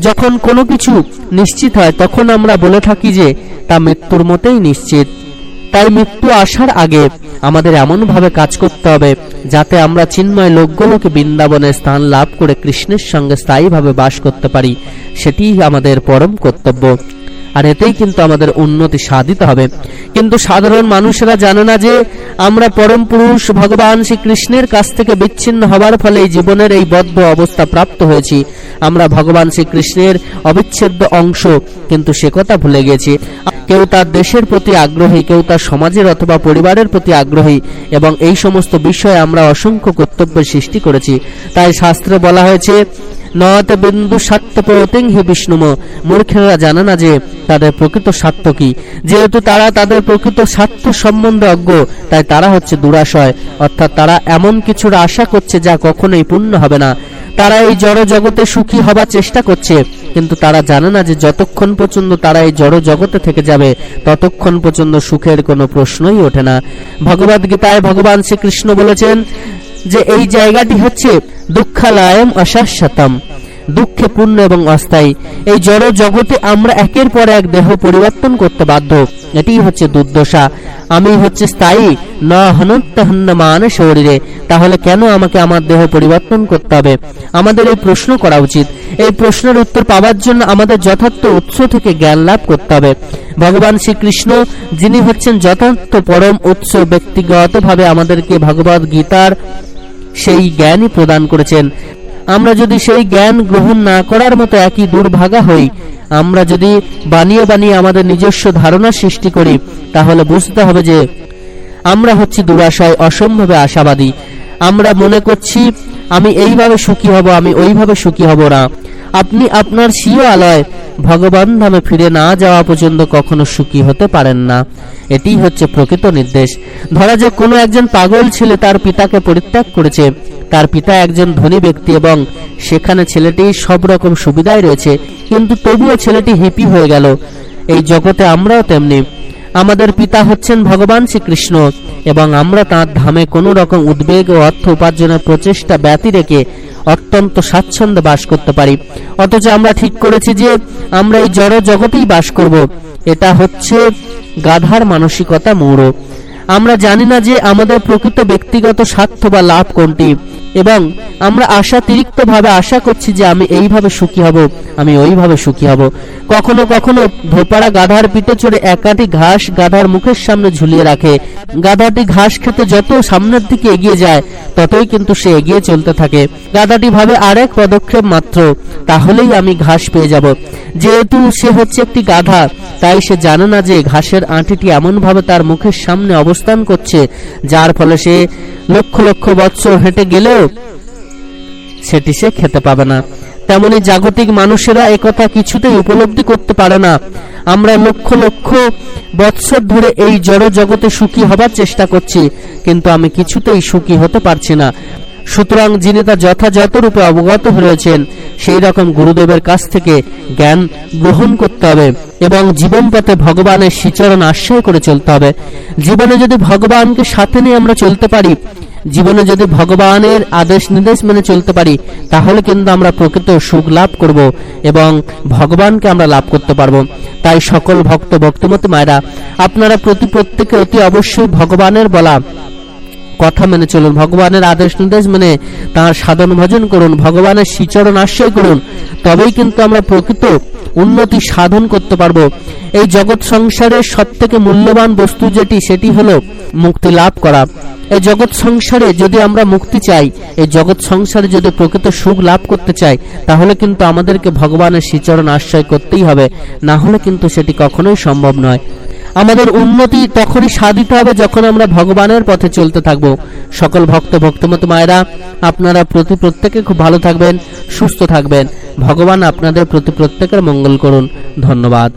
যখন কোনো কিছু নিশ্চিত হয়, তখন আমরা বলে থাকি যে, তা মৃত্যুর মতেই নিশ্চিত। তাই মৃত্যু আসার আগে আমাদের এমনভাবে কাজ করতে হবে, যাতে আমরা চিন্ময় লোকগুলোকে বৃন্দাবনে স্থান লাভ করে কৃষ্ণের সঙ্গে স্থায়ীভাবে বাস করতে পারি। সেটিই আমাদের পরম কর্তব্য। আর এতেই কিন্তু আমাদের উন্নতি সাধিত হবে। কিন্তু সাধারণ মানুষেরা জানে না যে আমরা পরম পুরুষ ভগবান শ্রীকৃষ্ণের কাছ থেকে বিচ্ছিন্ন হবার ফলে জীবনের এই বদ্ধ অবস্থা প্রাপ্ত হয়েছি। আমরা ভগবান শ্রীকৃষ্ণের অবিচ্ছেদ্য অংশ, কিন্তু সে কথা ভুলে গেছি কেউ তার দেশের প্রতি আগ্রহী, কেউ তার সমাজের অথবা পরিবারের প্রতি আগ্রহী এবং এই সমস্ত বিষয়ে আমরা অসংখ্য কর্তব্যের সৃষ্টি করেছি। তাই শাস্ত্রে বলা হয়েছে নয়ত বিন্দু স্বার্থ প্রতিং হি বিষ্ণুম। মূর্খেরা জানে না যে তাদের প্রকৃত স্বার্থ কি। যেহেতু তারা তাদের প্রকৃত স্বার্থ সম্বন্ধে অজ্ঞ, তাই তারা হচ্ছে দুরাশয়। অর্থাৎ তারা এমন কিছুর আশা করছে যা কখনোই পূর্ণ হবে না। তারা এই জড় জগতে সুখী হবার চেষ্টা করছে, কিন্তু তারা জানে না যে যতক্ষণ পর্যন্ত তারা এই জড় জগতে থেকে যাবে, ততক্ষণ পর্যন্ত সুখের কোনো প্রশ্নই ওঠে না। ভগবদ গীতায় ভগবান শ্রীকৃষ্ণ বলেছেন যে এই জায়গাটি হচ্ছে দুঃখালয়ম অশাশ্বতম, দুঃখে পূর্ণ এবং অস্থায়ী। এই জড় জগতে আমরা একের পর এক দেহ পরিবর্তন করতে বাধ্য। এটি হচ্ছে দুর্দশা। আমি হচ্ছে স্থায়ী। ন হনন্তহন্ন মান শরীরে। তাহলে কেন আমাকে আমার দেহ পরিবর্তন করতে হবে? আমাদের এই প্রশ্ন করা উচিত। এই প্রশ্নের উত্তর পাওয়ার জন্য আমাদের যথার্থ উৎস থেকে জ্ঞান লাভ করতে হবে। ভগবান শ্রীকৃষ্ণ, যিনি হচ্ছেন যথার্থ পরম উৎস, ব্যক্তিগতভাবে আমাদেরকে ভগবদ গীতার সেই জ্ঞানই প্রদান করেছেন। আমরা যদি সেই জ্ঞান গ্রহণ না করার মতো একই দুর্ভাগা হই, আমরা যদি বানিয়ে বানিয়ে আমাদের নিজস্ব ধারণা সৃষ্টি করি, তাহলে বুঝতে হবে যে আমরা হচ্ছি দুরাশয় অসম্ভবে আশাবাদী। আমরা মনে করছি, আমি এইভাবে সুখী হব, আমি ওইভাবে সুখী হব না। আপনি আপনার স্বীয় আলয় ভগবান ধামে ফিরে না যাওয়া পর্যন্ত কখনো সুখী হতে পারেন না। এটি হচ্ছে প্রকৃত নির্দেশ। ধরা যাক কোনো একজন পাগল ছেলে তার পিতাকে পরিত্যাগ করেছে। তার পিতা একজন ধনী ব্যক্তি এবং সেখানে ছেলেটি সব রকম সুবিধায় রয়েছে। কিন্তু তবুও ছেলেটি হিপি হয়ে গেল। এই জগতে আমরাও তেমনি। আমাদের পিতা হচ্ছেন ভগবান শ্রীকৃষ্ণ এবং আমরা তাঁর ধামে কোনো রকম উদ্বেগ ও অর্থ উপার্জনের প্রচেষ্টা ব্যতি রেখে অত্যন্ত স্বাচ্ছন্দ্য বাস করতে পারি। অথচ আমরা ঠিক করেছি যে আমরা এই জড় জগতেই বাস করব। এটা হচ্ছে গাধার মানসিকতা মৌড়। আমরা জানি না যে আমাদের প্রকৃত ব্যক্তিগত স্বার্থ বা লাভ কোনটি। এবং আমরা আশাতিরিক্ত ভাবে আশা করছি যে আমি এইভাবে সুখী হব, আমি ওইভাবে সুখী হব। কখনো কখনো ধোপাড়া গাধার পিঠে চড়ে একাটি ঘাস গাধার মুখের সামনে ঝুলিয়ে রাখে। গাধাটি ঘাস খেতে যত সামনের দিকে এগিয়ে যায়, ততই কিন্তু সে এগিয়ে চলতে থাকে। গাধাটি ভাবে আরেক পদক্ষেপ মাত্র, তাহলেই আমি ঘাস পেয়ে যাব। যেহেতু সে হচ্ছে একটি গাধা, তাই সে জানে না যে ঘাসের আঁটিটি এমনভাবে তার মুখের সামনে অবস্থান করছে, যার ফলে সে লক্ষ লক্ষ বৎসর হেঁটে গেলেও সেটি সে খেতে পাবে না। তেমনি জাগতিক মানুষেরা একথা কিছুতেই উপলব্ধি করতে পারে না। আমরা লক্ষ লক্ষ বৎসর ধরে এই জড় জগতে সুখী হবার চেষ্টা করছি, কিন্তু আমি কিছুতেই সুখী হতে পারছি না। সুতরাং যিনি তা যথাযথ রূপে অবগত হয়েছেন সেই রকম গুরুদেবের কাছ থেকে জ্ঞান গ্রহণ করতে হবে এবং জীবন পথে ভগবানের শ্রীচরণ আশ্রয় করে চলতে হবে। জীবনে যদি ভগবানকে সাথে নিয়ে আমরা চলতে পারি, জীবনে যদি ভগবানের আদেশ নির্দেশ মেনে চলতে পারি, তাহলে কিন্তু আমরা প্রকৃত সুখ লাভ করব এবং ভগবানকে আমরা লাভ করতে পারব। তাই সকল ভক্ত, ভক্তিমতী মায়েরা, আপনারা প্রতি প্রত্যেকে অতি অবশ্যই ভগবানের বলা কথা মেনে চলুন, ভগবানের আদেশ নির্দেশ মেনে তার সাধন ভজন করুন, ভগবানের শ্রীচরণ আশ্রয় করুন। তবেই কিন্তু আমরা প্রকৃত উন্নতি সাধন করতে পারব। এই জগৎ সংসারের সব থেকে মূল্যবান বস্তু যেটি, সেটি হলো মুক্তি লাভ করা। এই জগৎ সংসারে যদি আমরা মুক্তি চাই, এই জগৎ সংসারে যদি প্রকৃত সুখ লাভ করতে চাই, তাহলে কিন্তু আমাদেরকে ভগবানের শ্রীচরণ আশ্রয় করতেই হবে। না হলে কিন্তু সেটি কখনোই সম্ভব নয়। আমাদের উন্নতি তখনই সাধিত হবে যখন আমরা ভগবানের পথে চলতে থাকব। সকল ভক্ত, ভক্তমত মায়েরা, আপনারা প্রতি প্রত্যেকে খুব ভালো থাকবেন, সুস্থ থাকবেন। ভগবান আপনাদের প্রতি প্রত্যেকের মঙ্গল করুন। ধন্যবাদ।